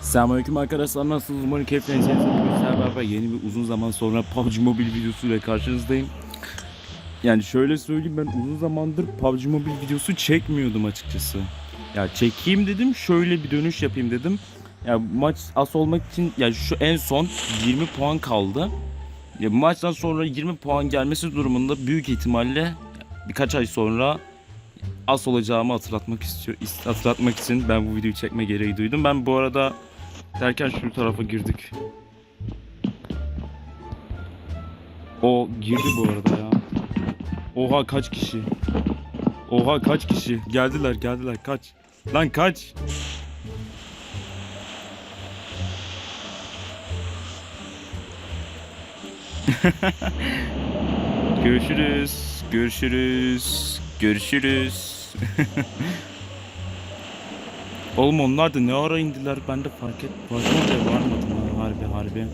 Selamünaleyküm arkadaşlar nasılsınız? Umarım keyifleriniz. Bugün beraber yeni bir uzun zaman sonra PUBG Mobile videosuyla karşınızdayım. Yani şöyle söyleyeyim ben uzun zamandır PUBG Mobile videosu çekmiyordum açıkçası. Ya çekeyim dedim şöyle bir dönüş yapayım dedim. Ya maç as olmak için ya şu en son 20 puan kaldı. Ya bu maçtan sonra 20 puan gelmesi durumunda büyük ihtimalle birkaç ay sonra as olacağımı hatırlatmak istiyor hatırlatmak için ben bu videoyu çekme gereği duydum. Ben bu arada derken şu tarafa girdik. O girdi bu arada ya. Oha kaç kişi? Oha kaç kişi? Geldiler geldiler kaç. Lan kaç. Görüşürüz. Görüşürüz. Görüşürüz. Oğlum onlar da ne ara indiler ben de fark et. Fark etmeye varmadım ha harbi harbi.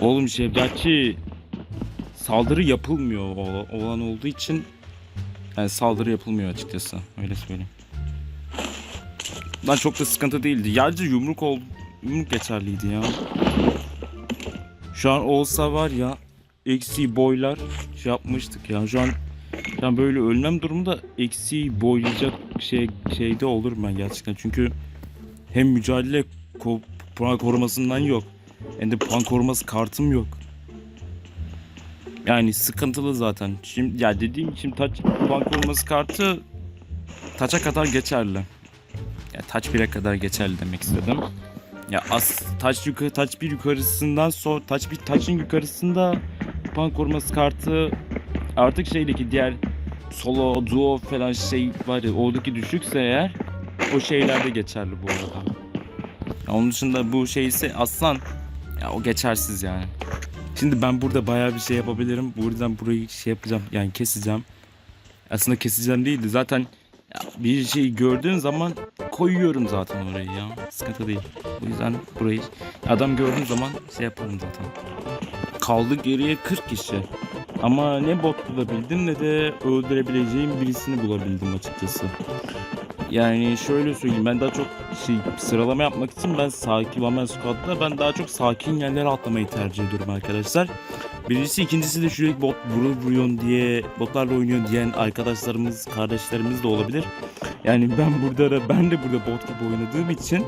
Oğlum şey gerçi saldırı yapılmıyor olan olduğu için yani saldırı yapılmıyor açıkçası öyle söyleyeyim. Lan çok da sıkıntı değildi. Yalnızca yumruk oldu. Yumruk geçerliydi ya. Şu an olsa var ya eksi boylar şey yapmıştık ya. Şu an an böyle ölmem durumunda eksi boylayacak şey şeyde olur ben gerçekten. Çünkü hem mücadele ko puan korumasından yok. Hem de puan koruması kartım yok. Yani sıkıntılı zaten. Şimdi ya dediğim için taç puan koruması kartı taça kadar geçerli. Ya taç 1'e kadar geçerli demek istedim. Ya as taç yukarı taç bir yukarısından sonra taç bir taçın yukarısında puan koruması kartı artık şeydeki diğer solo, duo falan şey var ya oradaki düşükse eğer o şeylerde geçerli bu arada. Ya onun dışında bu şey ise aslan ya o geçersiz yani. Şimdi ben burada bayağı bir şey yapabilirim. Buradan burayı şey yapacağım yani keseceğim. Aslında keseceğim değildi. Zaten bir şey gördüğün zaman koyuyorum zaten orayı ya. Sıkıntı değil. O yüzden burayı adam gördüğüm zaman şey yaparım zaten. Kaldı geriye 40 kişi. Ama ne bot bulabildim ne de öldürebileceğim birisini bulabildim açıkçası. Yani şöyle söyleyeyim ben daha çok şey sıralama yapmak için ben sakin Vamen Squad'da ben daha çok sakin yerlere atlamayı tercih ediyorum arkadaşlar. Birincisi ikincisi de sürekli bot vurur vuruyorsun diye botlarla oynuyor diyen arkadaşlarımız kardeşlerimiz de olabilir. Yani ben burada da ben de burada bot gibi oynadığım için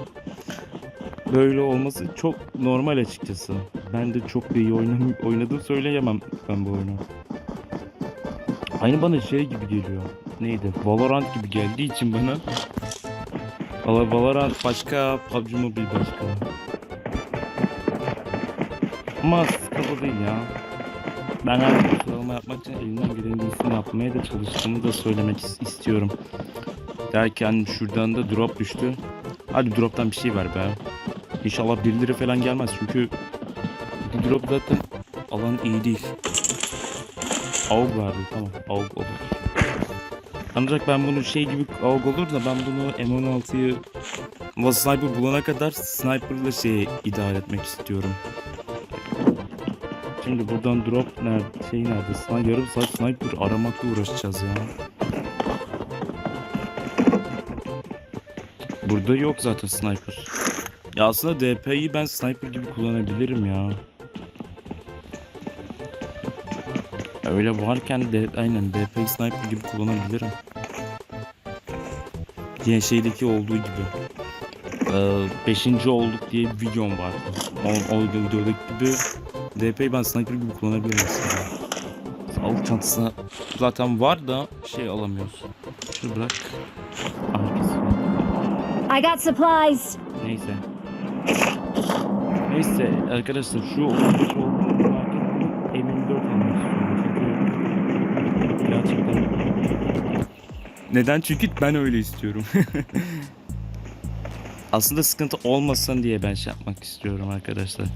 böyle olması çok normal açıkçası. Ben de çok iyi oynam oynadım söyleyemem ben bu oyunu. Aynı bana şey gibi geliyor. Neydi? Valorant gibi geldiği için bana. Valla Valorant başka, PUBG Mobile başka. Ama sıkıntı değil ya. Ben her sıralama yapmak için elimden gelenin iyisini yapmaya da çalıştığımı da söylemek is- istiyorum. Derken şuradan da drop düştü. Hadi droptan bir şey ver be. İnşallah 1 lira falan gelmez çünkü drop zaten alan iyi değil. AUG verdi tamam AUG olur. Ancak ben bunu şey gibi AUG olur da ben bunu M16'yı ama sniper bulana kadar sniper'la şey idare etmek istiyorum. Şimdi buradan drop nerede? Şey nerede? Sniper, yarım saat sniper aramakla uğraşacağız ya. Burada yok zaten sniper. Ya aslında DP'yi ben sniper gibi kullanabilirim ya. Öyle varken de aynen DP'yi sniper gibi kullanabilirim. Diye şeydeki olduğu gibi. Ee, beşinci olduk diye bir videom vardı. O, o videodaki gibi DP'yi ben sniper gibi kullanabilirim aslında. Sağlık çantasına zaten var da şey alamıyorsun. Şunu bırak. Var. I got supplies. Neyse. Neyse arkadaşlar şu 15 olduğunu fark ettim. M24 almak istiyorum çünkü gerçekten neden? Çünkü ben öyle istiyorum. Aslında sıkıntı olmasın diye ben şey yapmak istiyorum arkadaşlar.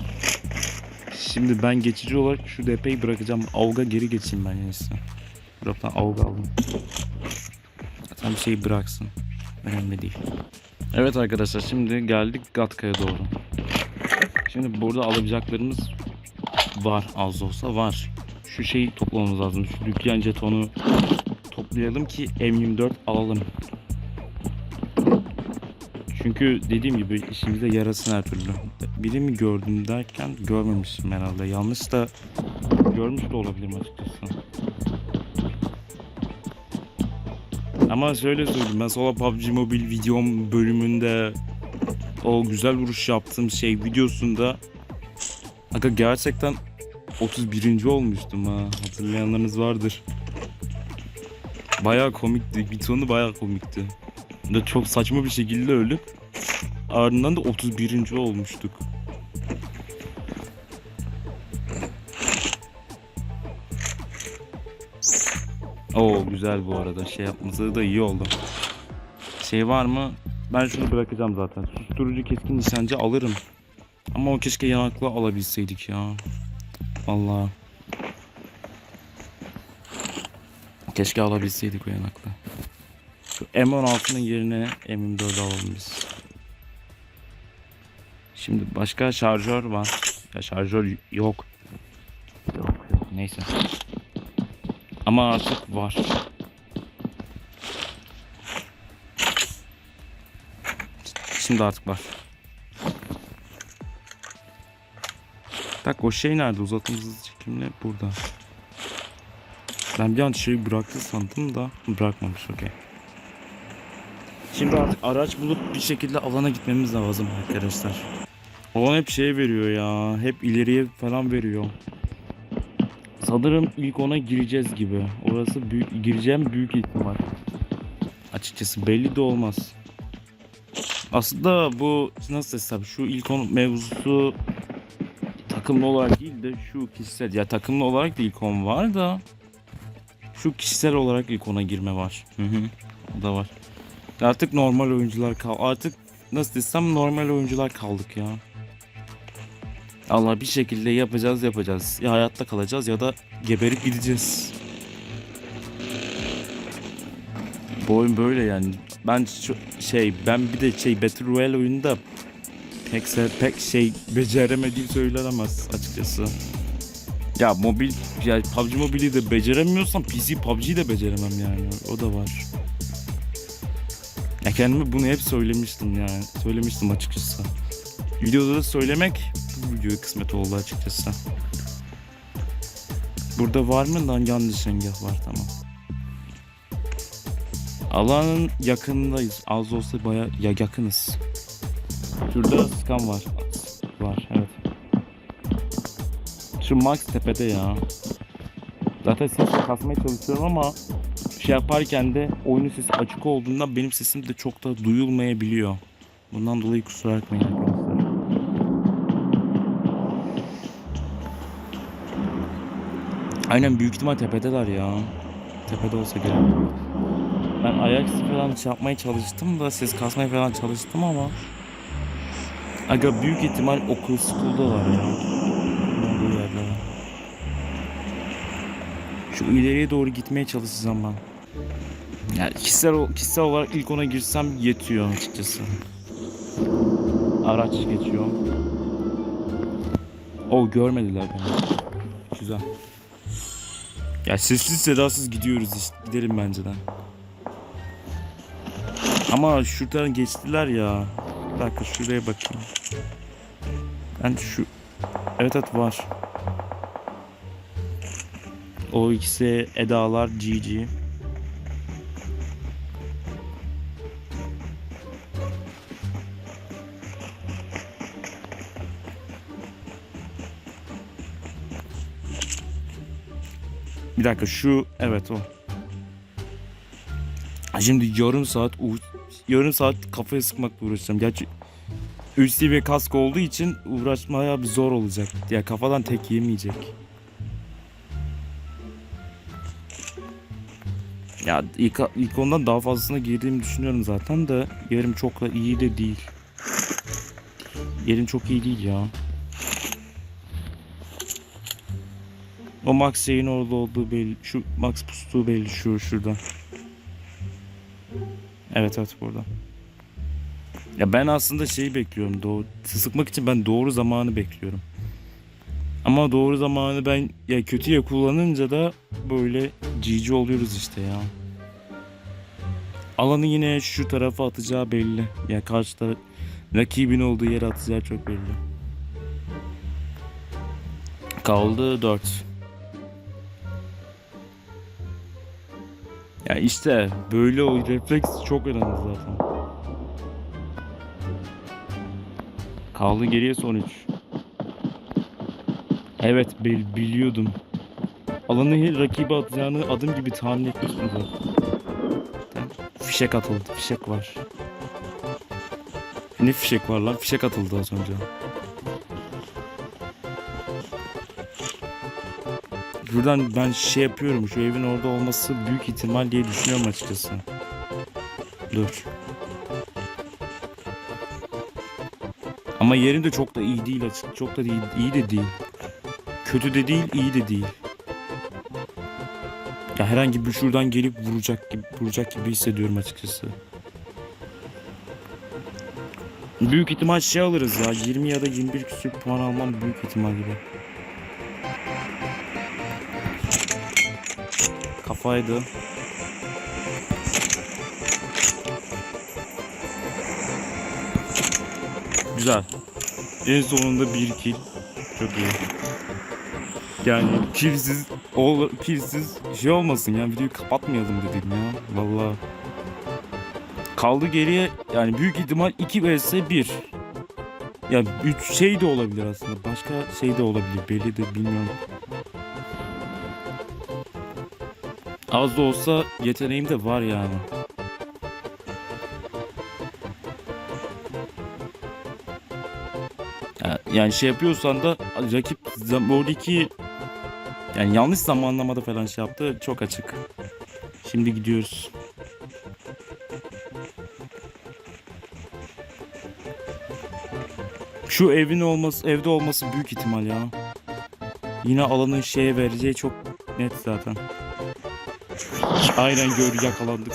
Şimdi ben geçici olarak şu DP'yi bırakacağım. Avga geri geçeyim ben en iyisi. Drop'tan avga aldım. Zaten bir şey bıraksın. Önemli değil. Evet arkadaşlar şimdi geldik Gatka'ya doğru. Şimdi burada alabileceklerimiz var az olsa var. Şu şeyi toplamamız lazım. Şu dükkan jetonu toplayalım ki M24 alalım. Çünkü dediğim gibi işimize yarasın her türlü. Biri mi gördüm derken görmemişim herhalde. Yanlış da görmüş de olabilirim açıkçası. Ama şöyle söyleyeyim ben sonra PUBG Mobile videom bölümünde o güzel vuruş yaptığım şey videosunda Aga gerçekten 31. olmuştum ha. Hatırlayanlarınız vardır. Bayağı komikti. Bir sonu bayağı komikti. Da çok saçma bir şekilde ölüp ardından da 31. olmuştuk. Oo güzel bu arada. Şey yapması da iyi oldu. Şey var mı? Ben şunu bırakacağım zaten. Susturucu keskin nişancı alırım. Ama o keşke yanaklı alabilseydik ya. Vallahi. Keşke alabilseydik o yanaklı. Şu M16'nın yerine M24 alalım biz. Şimdi başka şarjör var. Ya şarjör yok. Yok yok neyse. Ama artık var. Şimdi artık var. Bak o şey nerede? Uzatım hızlı çekimle burada. Ben bir an şeyi bıraktı sandım da bırakmamış okey. Şimdi artık araç bulup bir şekilde alana gitmemiz lazım arkadaşlar. Alan hep şey veriyor ya. Hep ileriye falan veriyor. Sanırım ilk ona gireceğiz gibi. Orası büyük, gireceğim büyük ihtimal. Açıkçası belli de olmaz. Aslında bu nasıl desem şu ilk on mevzusu takımlı olarak değil de şu kişisel ya takımlı olarak da ilk 10 var da şu kişisel olarak ilk 10'a girme var. Hı hı. O da var. Artık normal oyuncular kal artık nasıl desem normal oyuncular kaldık ya. Allah bir şekilde yapacağız yapacağız. Ya hayatta kalacağız ya da geberip gideceğiz. Bu oyun böyle yani. Ben şey ben bir de şey Battle Royale oyununda pek pek şey beceremediğim söylenemez açıkçası. Ya mobil ya PUBG Mobile'i de beceremiyorsam PC PUBG'yi de beceremem yani. O da var. Ya kendime bunu hep söylemiştim yani. Söylemiştim açıkçası. Videoda da söylemek bu videoya kısmet oldu açıkçası. Burada var mı lan yanlış engah var tamam. Alanın yakınındayız. Az olsa baya ya yakınız. Şurada skan var. Var evet. Şu Max tepede ya. Zaten ses kasmaya çalışıyorum ama şey yaparken de oyunun sesi açık olduğundan benim sesim de çok da duyulmayabiliyor. Bundan dolayı kusura bakmayın arkadaşlar. Aynen büyük ihtimal tepedeler ya. Tepede olsa gerek. Ben ayak falan şey yapmaya çalıştım da ses kasmaya falan çalıştım ama Aga büyük ihtimal okul school'dalar ya. Olduğu yerler. Şu ileriye doğru gitmeye çalışacağım ben. Yani kişisel, kişisel olarak ilk ona girsem yetiyor açıkçası. Araç geçiyor. O görmediler beni. Güzel. Ya sessiz sedasız gidiyoruz işte. Gidelim bence de. Ama şuradan geçtiler ya. Bir dakika şuraya bakayım. Ben şu... Evet evet var. O ikisi Edalar GG. Bir dakika şu evet o. Şimdi yarım saat yarım saat kafaya sıkmakla uğraşacağım. Gerçi 3 seviye kask olduğu için uğraşmaya bir zor olacak. Ya kafadan tek yemeyecek. Ya ilk, ilk ondan daha fazlasına girdiğimi düşünüyorum zaten de yerim çok da iyi de değil. Yerim çok iyi değil ya. O Max şeyin orada olduğu belli. Şu Max pustuğu belli şu şurada. Evet evet burada. Ya ben aslında şeyi bekliyorum. Doğru, sıkmak için ben doğru zamanı bekliyorum. Ama doğru zamanı ben ya kötüye kullanınca da böyle cici oluyoruz işte ya. Alanı yine şu tarafa atacağı belli. Ya karşı taraf rakibin olduğu yere atacağı çok belli. Kaldı 4. Ya işte böyle o refleks çok önemli zaten. Kaldı geriye son 3. Evet bil- biliyordum. Alanı rakibe atacağını adım gibi tahmin etmiştim zaten. Fişek atıldı. Fişek var. Ne fişek var lan? Fişek atıldı az önce. Buradan ben şey yapıyorum. Şu evin orada olması büyük ihtimal diye düşünüyorum açıkçası. Dur. Ama yerin de çok da iyi değil açık. Çok da değil, iyi de değil. Kötü de değil, iyi de değil. Ya herhangi bir şuradan gelip vuracak gibi vuracak gibi hissediyorum açıkçası. Büyük ihtimal şey alırız ya. 20 ya da 21 küsür puan almam büyük ihtimal gibi. Kafaydı. Güzel. En sonunda bir kill. Çok iyi. Yani killsiz, ol, killsiz şey olmasın ya videoyu kapatmayalım dedim ya. Vallahi. Kaldı geriye yani büyük ihtimal 2 vs 1. Ya 3 şey de olabilir aslında. Başka şey de olabilir. Belli de bilmiyorum. Az da olsa yeteneğim de var yani. Ya- Yani şey yapıyorsan da rakip oradaki yani yanlış zamanlamada falan şey yaptı çok açık. Şimdi gidiyoruz. Şu evin olması, evde olması büyük ihtimal ya. Yine alanın şeye vereceği çok net zaten. Aynen gör yakalandık.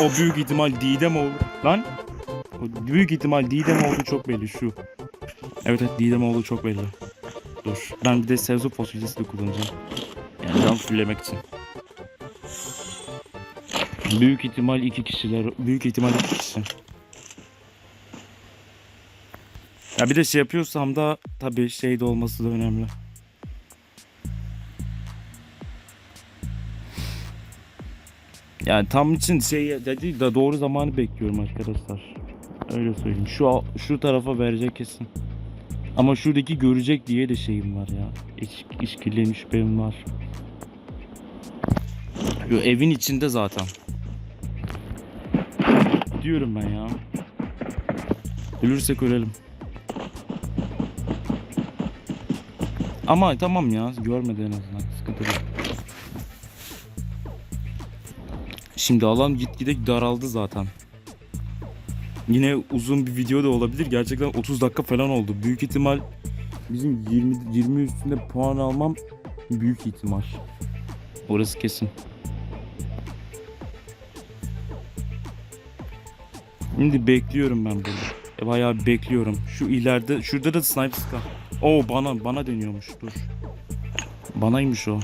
O büyük ihtimal Didem oldu. Lan. O büyük ihtimal Didem oldu çok belli şu. Evet evet Didem oldu çok belli. Dur. Ben bir de Sevzu fasulyesi de kullanacağım. Yani can fullemek için. Büyük ihtimal iki kişiler. Büyük ihtimal iki kişi. Ya bir de şey yapıyorsam da tabii şey de olması da önemli. Yani tam için şey dedi de doğru zamanı bekliyorum arkadaşlar. Öyle söyleyeyim. Şu şu tarafa verecek kesin. Ama şuradaki görecek diye de şeyim var ya. İş, işkilliğim şüphem var. Yo, evin içinde zaten. Diyorum ben ya. Ölürsek ölelim. Ama tamam ya görmedi en azından sıkıntı değil. Şimdi alan gitgide daraldı zaten. Yine uzun bir video da olabilir. Gerçekten 30 dakika falan oldu. Büyük ihtimal bizim 20 20 üstünde puan almam büyük ihtimal. Orası kesin. Şimdi bekliyorum ben burada. E, bayağı bekliyorum. Şu ileride şurada da sniper sıkan. Oo bana bana deniyormuş. Dur. Banaymış o.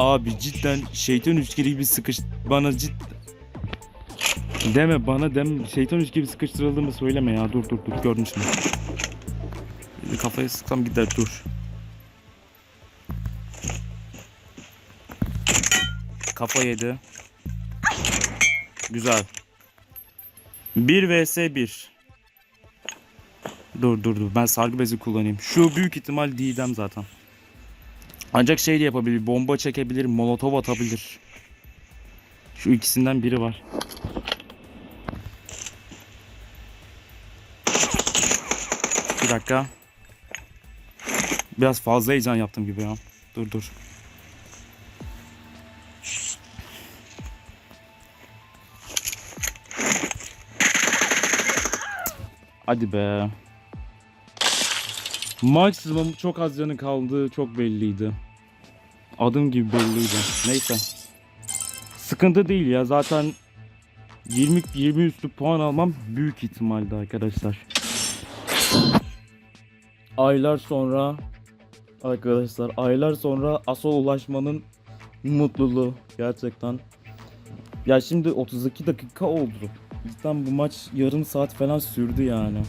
Abi cidden şeytan üçgeni gibi sıkış bana cid deme bana deme şeytan üçgeni gibi sıkıştırıldığımı söyleme ya dur dur dur. Bir kafaya sıksam gider dur. Kafa yedi. Güzel. 1 vs 1. Dur dur dur ben sargı bezi kullanayım. Şu büyük ihtimal Didem zaten. Ancak şey de yapabilir. Bomba çekebilir, molotov atabilir. Şu ikisinden biri var. Bir dakika. Biraz fazla heyecan yaptım gibi ya. Dur dur. Hadi be. Maksimum çok az canı kaldığı çok belliydi. Adım gibi belliydi. Neyse. Sıkıntı değil ya zaten 20 20 üstü puan almam büyük ihtimalde arkadaşlar. Aylar sonra arkadaşlar aylar sonra asıl ulaşmanın mutluluğu gerçekten. Ya şimdi 32 dakika oldu. Cidden bu maç yarım saat falan sürdü yani.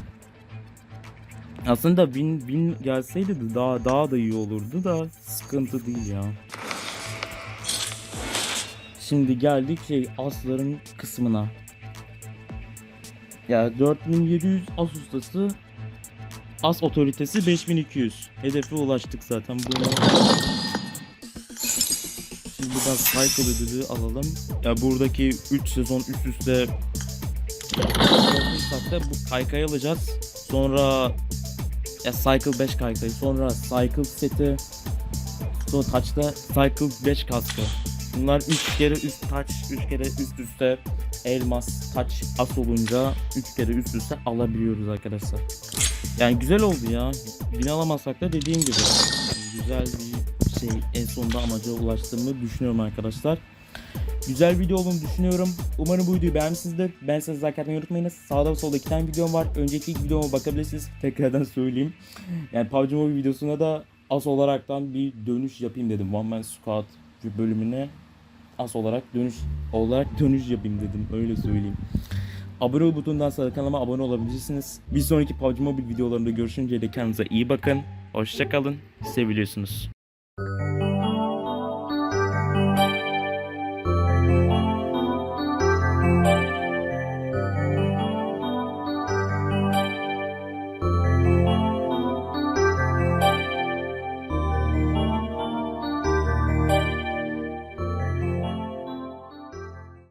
Aslında win, win gelseydi de daha daha da iyi olurdu da sıkıntı değil ya. Şimdi geldik şey asların kısmına. Ya 4700 as ustası as otoritesi 5200. Hedefe ulaştık zaten bunu. Şimdi buradan cycle ödülü alalım. Ya buradaki 3 sezon üst üste yaptıysak da bu kaykayı alacağız. Sonra ya Cycle 5 kaykayı, sonra Cycle seti, sonra Touch'ta Cycle 5 kaskı. Bunlar 3 kere üst touch, 3 kere üst üste elmas, touch as olunca 3 kere üst üste alabiliyoruz arkadaşlar. Yani güzel oldu ya. Bin alamazsak da dediğim gibi güzel bir şey en sonunda amaca ulaştığımı düşünüyorum arkadaşlar. Güzel video olduğunu düşünüyorum. Umarım bu videoyu beğenmişsinizdir. Ben size zaten unutmayınız. Sağda ve solda iki tane videom var. Önceki ilk videoma bakabilirsiniz. Tekrardan söyleyeyim. Yani PUBG Mobile videosuna da as olaraktan bir dönüş yapayım dedim. One Man Squad bölümüne as olarak dönüş olarak dönüş yapayım dedim. Öyle söyleyeyim. Abone ol butonundan sonra kanalıma abone olabilirsiniz. Bir sonraki PUBG Mobile videolarında görüşünceye dek kendinize iyi bakın. Hoşçakalın. Seviliyorsunuz.